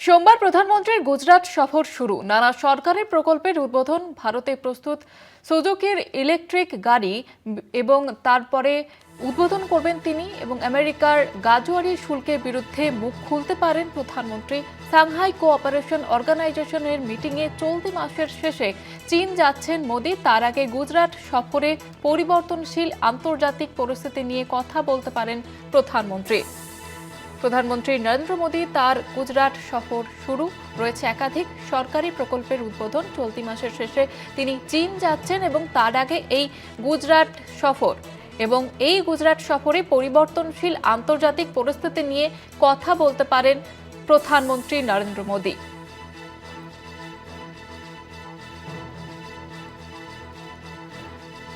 সোমবার প্রধানমন্ত্রীর গুজরাট সফর শুরু। নানা সরকারি প্রকল্পের উদ্বোধন, ভারতে প্রস্তুত সুজুকির ইলেকট্রিক গাড়ি এবং তারপরে উদ্বোধন করবেন তিনি এবং আমেরিকার গাজোয়ারি শুল্কের বিরুদ্ধে মুখ খুলতে পারেন প্রধানমন্ত্রী। সাংহাই কোঅপারেশন অর্গানাইজেশনের মিটিংয়ে চলতি মাসের শেষে চীন যাচ্ছেন মোদি। তার আগে গুজরাট সফরে পরিবর্তনশীল আন্তর্জাতিক পরিস্থিতি নিয়ে কথা বলতে পারেন প্রধানমন্ত্রী। প্রধানমন্ত্রী নরেন্দ্র মোদী তার গুজরাট সফর শুরু। রয়েছে একাধিক সরকারি প্রকল্পের উদ্বোধন। চলতি মাসের শেষে তিনি চীন যাচ্ছেন এবং তার আগে এই গুজরাট সফর। এবং এই গুজরাট সফরে পরিবর্তনশীল আন্তর্জাতিক পরিস্থিতি নিয়ে কথা বলতে পারেন প্রধানমন্ত্রী নরেন্দ্র মোদী।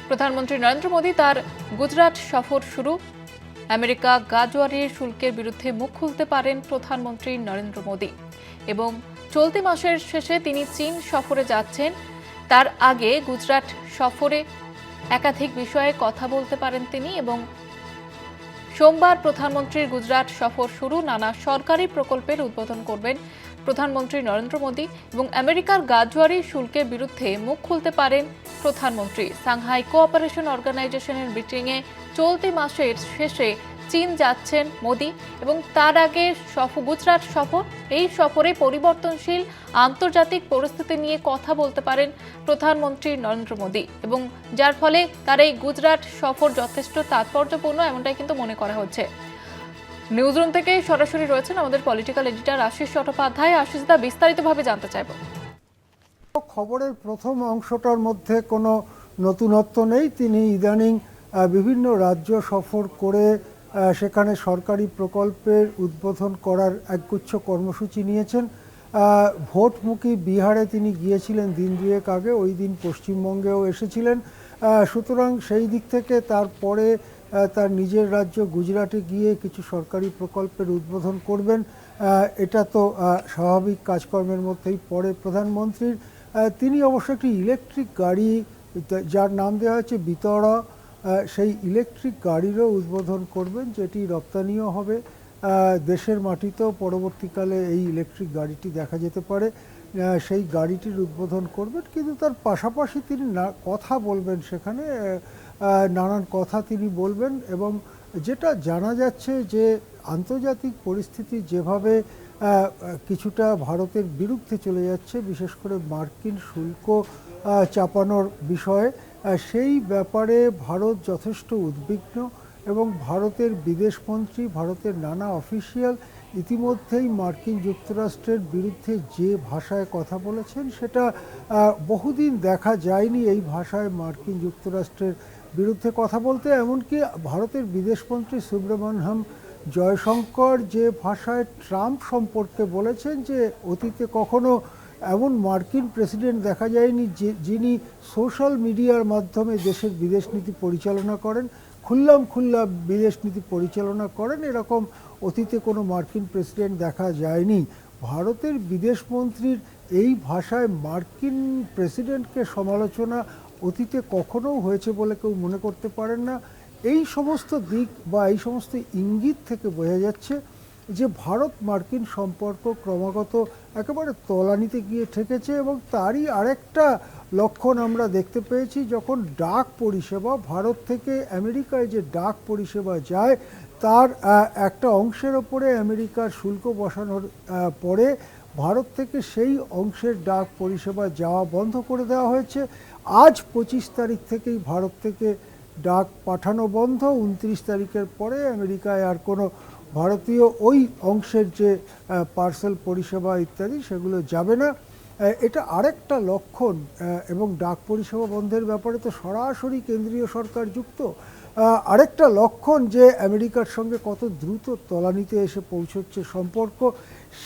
প্রধানমন্ত্রী নরেন্দ্র মোদী তার গুজরাট সফর শুরু। আমেরিকা গাজোয়ারির শুল্কের বিরুদ্ধে মুখ খুলতে পারেন প্রধানমন্ত্রী নরেন্দ্র মোদী। এবং চলতি মাসের শেষে তিনি চীন সফরে যাচ্ছেন। তার আগে গুজরাট সফরে একাধিক বিষয়ে কথা বলতে পারেন তিনি এবং সোমবার প্রধানমন্ত্রীর গুজরাট সফর শুরু। নানা সরকারি প্রকল্পের উদ্বোধন করবেন প্রধানমন্ত্রী নরেন্দ্র মোদী এবং আমেরিকার গাজোয়ারি শুল্কের বিরুদ্ধে মুখ খুলতে পারেন প্রধানমন্ত্রী। সাংহাই কোঅপারেশন অর্গানাইজেশনের মিটিংয়ে চলতি মাসের শেষে চীন যাচ্ছেন মোদী এবং তার আগে গুজরাট সফর, এই সফরে পরিবর্তনশীল আন্তর্জাতিক পরিস্থিতি নিয়ে কথা বলতে পারেন প্রধানমন্ত্রী নরেন্দ্র মোদী এবং যার ফলে তার এই গুজরাট সফর যথেষ্ট তাৎপর্যপূর্ণ এমনটাই কিন্তু মনে করা হচ্ছে। নিউজরুম থেকে সরাসরি রয়েছেন আমাদের পলিটিক্যাল এডিটর আশিস চট্টোপাধ্যায়। আশিস দা, বিস্তারিতভাবে জানতে চাইব। খবরের প্রথম অংশটার মধ্যে কোনো নতুনত্ব নেই। তিনি ইদানিং বিভিন্ন রাজ্য সফর করে সেখানে সরকারি প্রকল্পের উদ্বোধন করার একগুচ্ছ কর্মসূচি নিয়েছেন। ভোটমুখী বিহারে তিনি গিয়েছিলেন দিন দুয়েক আগে, ওই দিন পশ্চিমবঙ্গেও এসেছিলেন। সুতরাং সেই দিক থেকে তারপরে তার নিজের রাজ্য গুজরাটে গিয়ে কিছু সরকারি প্রকল্পের উদ্বোধন করবেন। এটা তো স্বাভাবিক কাজকর্মের মধ্যেই পড়ে প্রধানমন্ত্রীর। তিনি অবশ্য একটি ইলেকট্রিক গাড়ি, যার নাম দেওয়া হয়েছে বিতরা। সেই ইলেকট্রিক গাড়িরও উদ্বোধন করবেন, যেটি রপ্তানিও হবে। দেশের মাটিতেও পরবর্তীকালে এই ইলেকট্রিক গাড়িটি দেখা যেতে পারে। সেই গাড়িটির উদ্বোধন করবেন, কিন্তু তার পাশাপাশি তিনি না, কথা বলবেন সেখানে। নানান কথা তিনি বলবেন এবং যেটা জানা যাচ্ছে যে আন্তর্জাতিক পরিস্থিতি যেভাবে কিছুটা ভারতের বিরুদ্ধে চলে যাচ্ছে, বিশেষ করে মার্কিন শুল্ক চাপানোর বিষয়ে সেই ব্যাপারে ভারত যথেষ্ট উদ্বিগ্ন এবং ভারতের বিদেশমন্ত্রী ভারতের নানা অফিসিয়াল ইতিমধ্যেই মার্কিন যুক্তরাষ্ট্রের বিরুদ্ধে যে ভাষায় কথা বলেছেন, সেটা বহুদিন দেখা যায়নি এই ভাষায় মার্কিন যুক্তরাষ্ট্রের বিরুদ্ধে কথা বলতে। এমনকি ভারতের বিদেশমন্ত্রী সুব্রমণ্যম জয়শঙ্কর যে ভাষায় ট্রাম্প সম্পর্কে বলেছেন যে, অতীতে কখনো এমন মার্কিন প্রেসিডেন্ট দেখা যায়নি যে, যিনি সোশ্যাল মিডিয়ার মাধ্যমে দেশের বিদেশ নীতি পরিচালনা করেন, খুল্লাম খুল্লা বিদেশ নীতি পরিচালনা করেন, এরকম অতীতে কোনো মার্কিন প্রেসিডেন্ট দেখা যায়নি। ভারতের বিদেশমন্ত্রীর এই ভাষায় মার্কিন প্রেসিডেন্টকে সমালোচনা অতীতে কখনো হয়েছে বলে কেউ মনে করতে পারেন না। এই সমস্ত দিক বা এই সমস্ত ইঙ্গিত থেকে বোঝা যাচ্ছে যে ভারত মার্কিন সম্পর্ক ক্রমাগত একেবারে তলানিতে গিয়ে ঠেকেছে এবং তারই আরেকটা লক্ষণ আমরা দেখতে পেয়েছি, যখন ডাক পরিষেবা ভারত থেকে আমেরিকায় যে ডাক পরিষেবা যায়, তার একটা অংশের ওপরে আমেরিকার শুল্ক বসানোর পরে ভারত থেকে সেই অংশের ডাক পরিষেবা যাওয়া বন্ধ করে দেওয়া হয়েছে। আজ পঁচিশ তারিখ থেকেই ভারত থেকে ডাক পাঠানো বন্ধ। উনত্রিশ তারিখের পরে আমেরিকায় আর কোনো ভারতীয় ওই অংশের যে পার্সেল পরিষেবা ইত্যাদি সেগুলো যাবে না। এটা আরেকটা লক্ষণ এবং ডাক পরিষেবা বন্ধের ব্যাপারে তো সরাসরি কেন্দ্রীয় সরকার যুক্ত। আরেকটা লক্ষণ যে আমেরিকার সঙ্গে কত দ্রুত তলানিতে এসে পৌঁছচ্ছে সম্পর্ক,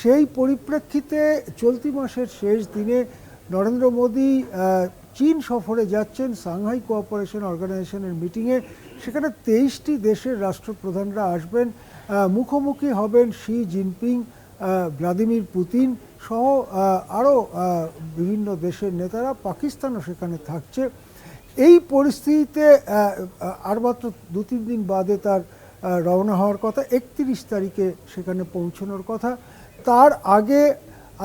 সেই পরিপ্রেক্ষিতে চলতি মাসের শেষ দিনে নরেন্দ্র মোদী চীন সফরে যাচ্ছেন সাংহাই কোঅপারেশন অর্গানাইজেশনের মিটিংয়ে। সেখানে তেইশটি দেশের রাষ্ট্রপ্রধানরা আসবেন। মুখোমুখি হবেন শি জিনপিং ভ্লাদিমির পুতিন সহ আরও বিভিন্ন দেশের নেতারা। পাকিস্তানও সেখানে থাকছে। এই পরিস্থিতিতে আর মাত্র দু তিন দিন বাদে তার রওনা হওয়ার কথা, একত্রিশ তারিখে সেখানে পৌঁছানোর কথা। তার আগে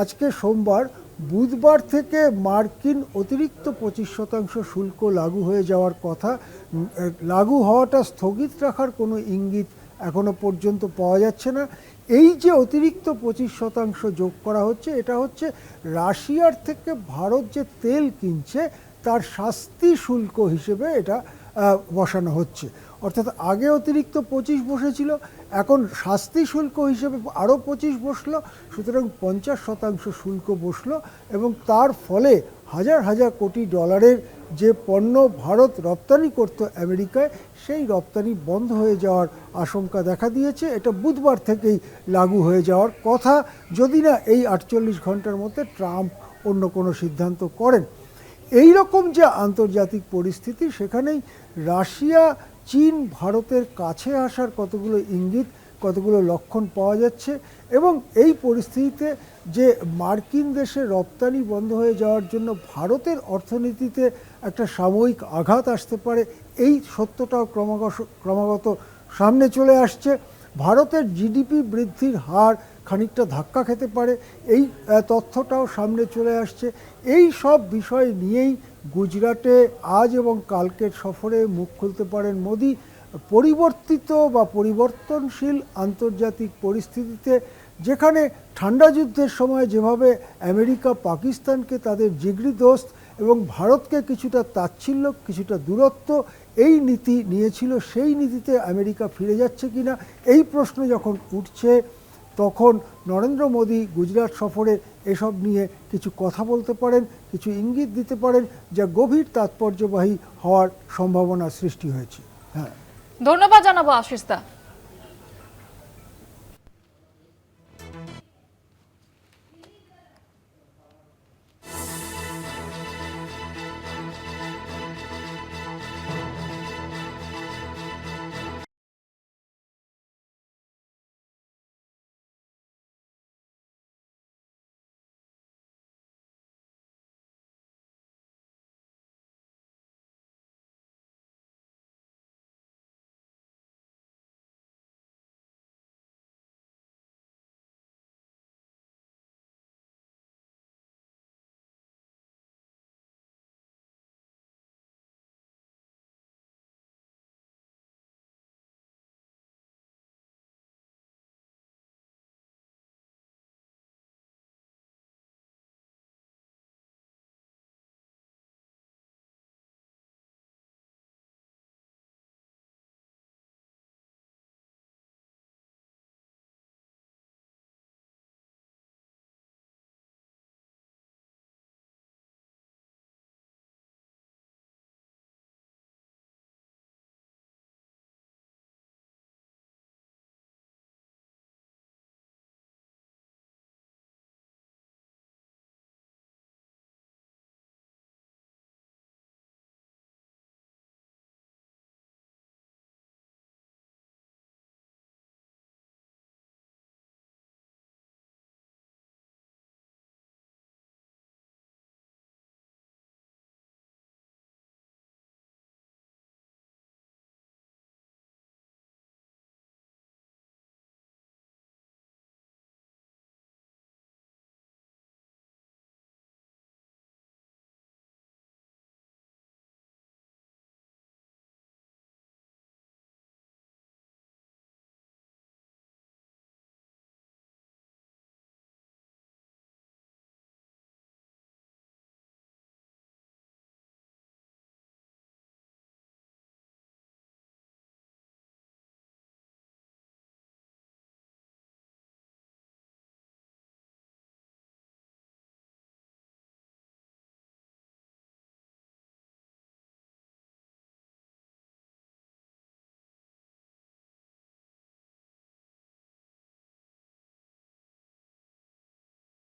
আজকে সোমবার, বুধবার থেকে মার্কিন অতিরিক্ত পঁচিশ শতাংশ শুল্ক লাগু হয়ে যাওয়ার কথা। লাগু হওয়াটা স্থগিত রাখার কোনো ইঙ্গিত এখনও পর্যন্ত পাওয়া যাচ্ছে না। এই যে অতিরিক্ত পঁচিশ শতাংশ যোগ করা হচ্ছে, এটা হচ্ছে রাশিয়ার থেকে ভারত যে তেল কিনছে, তার শাস্তি শুল্ক হিসেবে এটা বসানো হচ্ছে। অর্থাৎ আগে অতিরিক্ত পঁচিশ বসেছিল, এখন শাস্তি শুল্ক হিসেবে আরও পঁচিশ বসল, সুতরাং পঞ্চাশ শতাংশ শুল্ক বসল এবং তার ফলে হাজার হাজার কোটি ডলারের যে পণ্য ভারত রপ্তানি করত আমেরিকায়, সেই রপ্তানি বন্ধ হয়ে যাওয়ার আশঙ্কা দেখা দিয়েছে। এটা বুধবার থেকেই লাগু হয়ে যাওয়ার কথা। যদি না, এই আটচল্লিশ ঘণ্টার মধ্যে ট্রাম্প অন্য কোনো সিদ্ধান্ত করেন। এই রকম যে আন্তর্জাতিক পরিস্থিতি, সেখানেই রাশিয়া, চীন, ভারতের কাছে আসার কতগুলো ইঙ্গিত, কতগুলো লক্ষণ পাওয়া যাচ্ছে এবং এই পরিস্থিতিতে যে মার্কিন দেশে রপ্তানি বন্ধ হয়ে যাওয়ার জন্য ভারতের অর্থনীতিতে একটা সাময়িক আঘাত আসতে পারে, এই সত্যটাও ক্রমাগত ক্রমাগত সামনে চলে আসছে। ভারতের জিডিপি বৃদ্ধির হার খানিকটা ধাক্কা খেতে পারে, এই তথ্যটাও সামনে চলে আসছে। এই সব বিষয় নিয়েই গুজরাটে আজ এবং কালকের সফরে মুখ খুলতে পারেন মোদি। পরিবর্তিত বা পরিবর্তনশীল আন্তর্জাতিক পরিস্থিতিতে যেখানে ঠান্ডা যুদ্ধের সময় যেভাবে আমেরিকা পাকিস্তানকে তাদের জিগরি দোস্ত এবং ভারতকে কিছুটা তাচ্ছিল্য, কিছুটা দূরত্ব এই নীতি নিয়েছিল, সেই নীতিতে আমেরিকা ফিরে যাচ্ছে কিনা এই প্রশ্ন যখন উঠছে, তখন নরেন্দ্র মোদী গুজরাট সফরে এসব নিয়ে কিছু কথা বলতে পারেন, কিছু ইঙ্গিত দিতে পারেন যা গভীর তাৎপর্যবাহী হওয়ার সম্ভাবনা সৃষ্টি হয়েছে। হ্যাঁ। ধন্যবাদ জানাব আশিস দা।